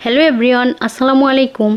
Hello everyone, আসসালামু আলাইকুম।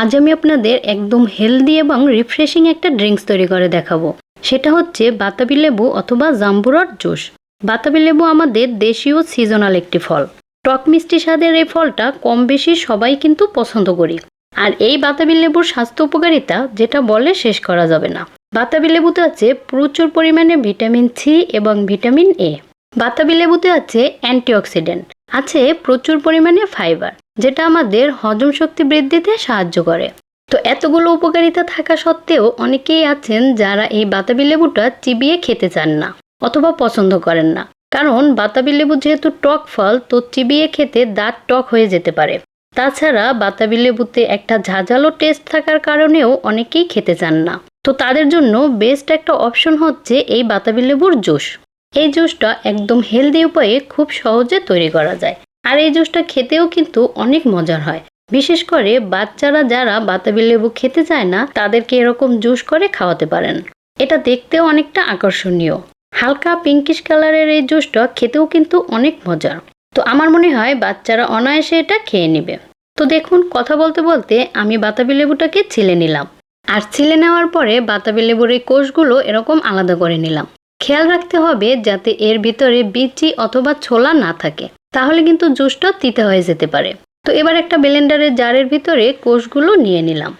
আজ আমি আপনাদের একদম হেলদি এবং রিফ্রেশিং একটা ড্রিঙ্কস তৈরি করে দেখাবো। সেটা হচ্ছে বাতাবি লেবু অথবা জাম্বুরার জুস। বাতাবি লেবু আমাদের দেশীয় সিজনাল একটি ফল। টক মিষ্টি স্বাদের এই ফলটা কম বেশি সবাই কিন্তু পছন্দ করি। আর এই বাতাবি লেবুর স্বাস্থ্য উপকারিতা যেটা বলে শেষ করা যাবে না। বাতাবি লেবুতে আছে প্রচুর পরিমাণে ভিটামিন সি এবং ভিটামিন এ বাতাবি লেবুতে আছে অ্যান্টিঅক্সিডেন্ট। আছে প্রচুর পরিমাণে ফাইবার। যেটা আমাদের হজম শক্তি বৃদ্ধিতে সাহায্য করে। তো এতগুলো উপকারিতা থাকা সত্ত্বেও অনেকেই আছেন যারা এই বাতাবি লেবুটা চিবিয়ে খেতে চান না অথবা পছন্দ করেন না। কারণ বাতাবি লেবু যেহেতু টক ফল, তো চিবিয়ে খেতে দাঁত টক হয়ে যেতে পারে। তাছাড়া বাতাবি লেবুতে একটা ঝাঁঝালো টেস্ট থাকার কারণেও অনেকেই খেতে চান না। তো তাদের জন্য বেস্ট একটা অপশন হচ্ছে এই বাতাবি লেবুর জুস। এই জুসটা একদম হেলদি উপায়ে খুব সহজে তৈরি করা যায়। আর এই জুসটা খেতেও কিন্তু অনেক মজার হয়। বিশেষ করে বাচ্চারা যারা বাতাবি লেবু খেতে চায় না, তাদেরকে এরকম জুস করে খাওয়াতে পারেন। এটা দেখতেও অনেকটা আকর্ষণীয়। হালকা পিঙ্কিশ কালারের এই জুসটা খেতেও কিন্তু অনেক মজার। তো আমার মনে হয় বাচ্চারা অনায়াসে এটা খেয়ে নেবে। তো দেখুন, কথা বলতে বলতে আমি বাতাবি লেবুটাকে ছিলে নিলাম। আর ছিলে নেওয়ার পরে বাতাবি লেবুর এই কোষগুলো এরকম আলাদা করে নিলাম। খেয়াল রাখতে হবে যাতে এর ভিতরে বিচি অথবা ছোলা না থাকে। তাহলে কিন্তু জুসটা তিতে হয়ে যেতে পারে। তো এবার একটা ব্লেন্ডারের জারের ভিতরে কোষগুলো নিয়ে নিলাম।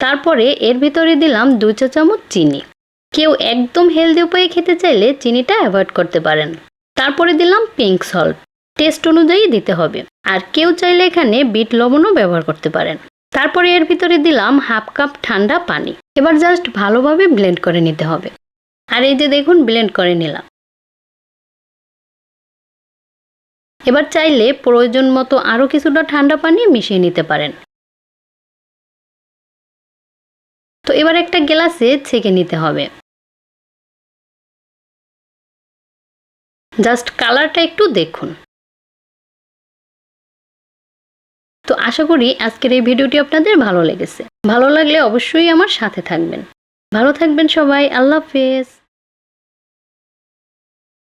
তারপরে এর ভিতরে দিলাম দু চা চামচ চিনি। কেউ একদম হেলদি উপায়ে খেতে চাইলে চিনিটা অ্যাভয়েড করতে পারেন। তারপরে দিলাম পিঙ্ক সল্ট। টেস্ট অনুযায়ী দিতে হবে। আর কেউ চাইলে এখানে বিট লবণও ব্যবহার করতে পারেন। তারপরে এর ভিতরে দিলাম হাফ কাপ ঠান্ডা পানি। এবার জাস্ট ভালোভাবে ব্লেন্ড করে নিতে হবে। আর এই যে দেখুন, ব্লেন্ড করে নিলাম। এবার চাইলে প্রয়োজন মতো আরও কিছুটা ঠান্ডা পানি মিশিয়ে নিতে পারেন। তো এবার একটা গ্লাসে ছেঁকে নিতে হবে। জাস্ট কালারটা একটু দেখুন। তো আশা করি আজকের এই ভিডিওটি আপনাদের ভালো লেগেছে। ভালো লাগলে অবশ্যই আমার সাথে থাকবেন। ভালো থাকবেন সবাই। আল্লাহ হাফেজ।